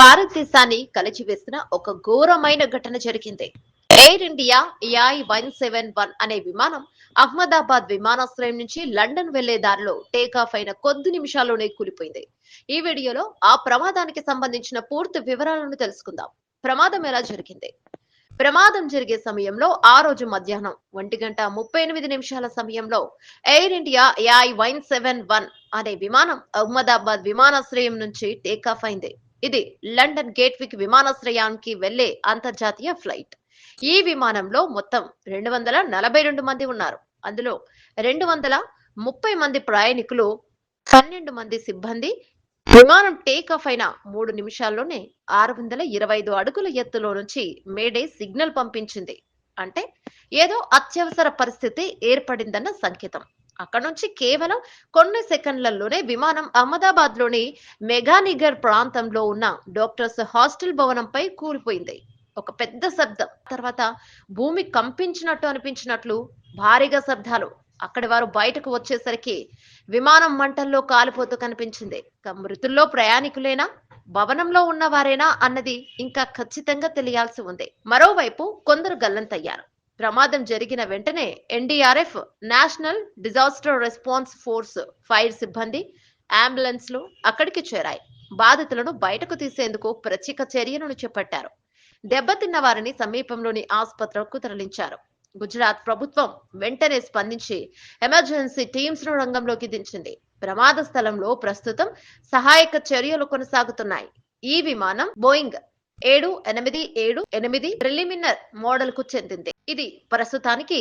భారతదేశాన్ని కలిచివేసిన ఒక ఘోరమైన ఘటన జరిగింది. Air India AI one seven one అనే విమానం అహ్మదాబాద్ విమానాశ్రయం నుంచి లండన్ వెళ్ళే దారిలో టేకాఫ్ అయిన కొద్ది నిమిషాల్లోనే కూలిపోయింది. ఈ వీడియోలో ఆ ప్రమాదానికి సంబంధించిన పూర్తి వివరాలను తెలుసుకుందాం. ప్రమాదం ఎలా జరిగింది? ప్రమాదం జరిగే సమయంలో ఆ రోజు మధ్యాహ్నం ఒంటి గంట ముప్పై ఎనిమిది నిమిషాల సమయంలో Air India AI one seven one అనే విమానం అహ్మదాబాద్ విమానాశ్రయం నుంచి టేకాఫ్ అయింది. ఇది లండన్ గేట్విక్ విమానాశ్రయానికి వెళ్ళే అంతర్జాతీయ ఫ్లైట్. ఈ విమానంలో మొత్తం రెండు వందల నలభై రెండు మంది ఉన్నారు. అందులో రెండు వందల ముప్పై మంది ప్రయాణికులు పన్నెండు మంది సిబ్బంది. విమానం టేక్ ఆఫ్ అయిన మూడు నిమిషాల్లోనే ఆరు వందల ఇరవై ఐదు అడుగుల ఎత్తులో నుంచి మేడే సిగ్నల్ పంపించింది. అంటే ఏదో అత్యవసర పరిస్థితి ఏర్పడిందన్న సంకేతం. అక్కడ నుంచి కేవలం కొన్ని సెకండ్లలోనే విమానం అహ్మదాబాద్లోని మెగానిగర్ ప్రాంతంలో ఉన్న డాక్టర్స్ హాస్టల్ భవనంపై కూలిపోయింది. ఒక పెద్ద శబ్దం. తర్వాత భూమి కంపించినట్టు అనిపించినట్లు భారీగా శబ్దాలు. అక్కడి వారు బయటకు వచ్చేసరికి విమానం మంటల్లో కాలిపోతూ కనిపించింది. మృతుల్లో ప్రయాణికులేనా భవనంలో ఉన్నవారేనా అన్నది ఇంకా ఖచ్చితంగా తెలియాల్సి ఉంది. మరోవైపు కొందరు గల్లంతయ్యారు. ప్రమాదం జరిగిన వెంటనే NDRF national disaster response force fire సిబ్బంది అంబులెన్స్లు అక్కడికి చేరాయి. బాధితులను బయటకు తీసేందుకు ప్రత్యేక చర్యలను చేపట్టారు. దెబ్బతిన్న వారిని సమీపంలోని ఆసుపత్రులకు తరలించారు. గుజరాత్ ప్రభుత్వం వెంటనే స్పందించి ఎమర్జెన్సీ టీమ్స్ను రంగంలోకి దించింది. ప్రమాద స్థలంలో ప్రస్తుతం సహాయక చర్యలు కొనసాగుతున్నాయి. ఈ విమానం బోయింగ్ ఏడు ఎనిమిది ఏడు ఎనిమిది ప్రిలిమినర్ మోడల్కు చెందింది. ఇది ప్రస్తుతానికి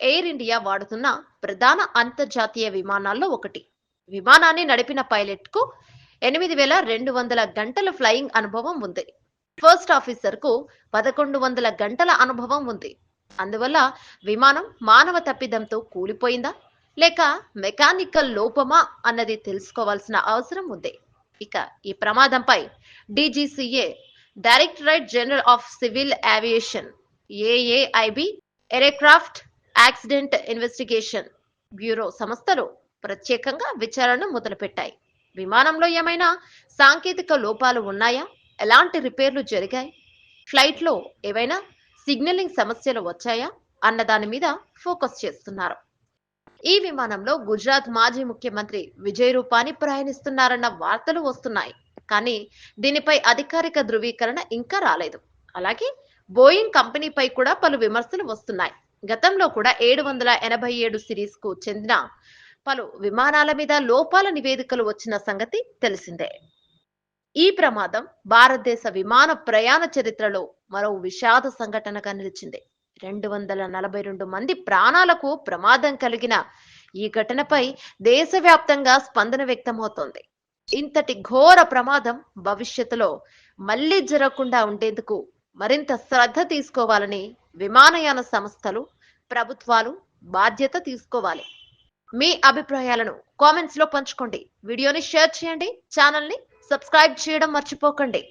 ఎయిర్ ఇండియా వాడుతున్న ప్రధాన అంతర్జాతీయ విమానాల్లో ఒకటి. విమానాన్ని నడిపిన పైలట్కు ఎనిమిది వేల రెండు వందల గంటల ఫ్లయింగ్ అనుభవం ఉంది. ఫస్ట్ ఆఫీసర్కు పదకొండు వందల గంటల అనుభవం ఉంది. అందువల్ల విమానం మానవ తప్పిదంతో కూలిపోయిందా? లేక మెకానికల్ లోపమా అన్నది తెలుసుకోవాల్సిన అవసరం ఉంది. ఇక ఈ ప్రమాదంపై DGCA directorate general of civil aviation AAIB aircraft accident investigation bureau సంస్థలు ప్రత్యేకంగా విచారణ మొదలుపెట్టాయి. విమానంలో ఏమైనా సాంకేతిక లోపాలు ఉన్నాయా? ఎలాంటి రిపేర్లు జరిగాయి? ఫ్లైట్లో ఏవైనా సిగ్నలింగ్ సమస్యలు వచ్చాయా? అన్న దాని మీద ఫోకస్ చేస్తున్నారు. ఈ విమానంలో గుజరాత్ మాజీ ముఖ్యమంత్రి విజయ్ రూపాని ప్రయాణిస్తున్నారన్న వార్తలు వస్తున్నాయి. కానీ దీనిపై అధికారిక ధృవీకరణ ఇంకా రాలేదు. అలాగే బోయింగ్ కంపెనీపై కూడా పలు విమర్శలు వస్తున్నాయి. గతంలో కూడా ఏడు వందల ఎనభై ఏడు సిరీస్కు చెందిన పలు విమానాల మీద లోపాల నివేదికలు వచ్చిన సంగతి తెలిసిందే. ఈ ప్రమాదం భారతదేశ విమాన ప్రయాణ చరిత్రలో మరో విషాద సంఘటనగా నిలిచింది. రెండు వందల నలభై రెండు మంది ప్రాణాలకు ప్రమాదం కలిగిన ఈ ఘటనపై దేశవ్యాప్తంగా స్పందన వ్యక్తమవుతోంది. ఇంతటి ఘోర ప్రమాదం భవిష్యత్తులో మళ్ళీ జరగకుండా ఉండేందుకు మరింత శ్రద్ధ తీసుకోవాలని విమానయాన సంస్థలు ప్రభుత్వాలు బాధ్యత తీసుకోవాలి. మీ అభిప్రాయాలను కామెంట్స్లో పంచుకోండి. వీడియోని షేర్ చేయండి. ఛానల్ని సబ్స్క్రైబ్ చేయడం మర్చిపోకండి.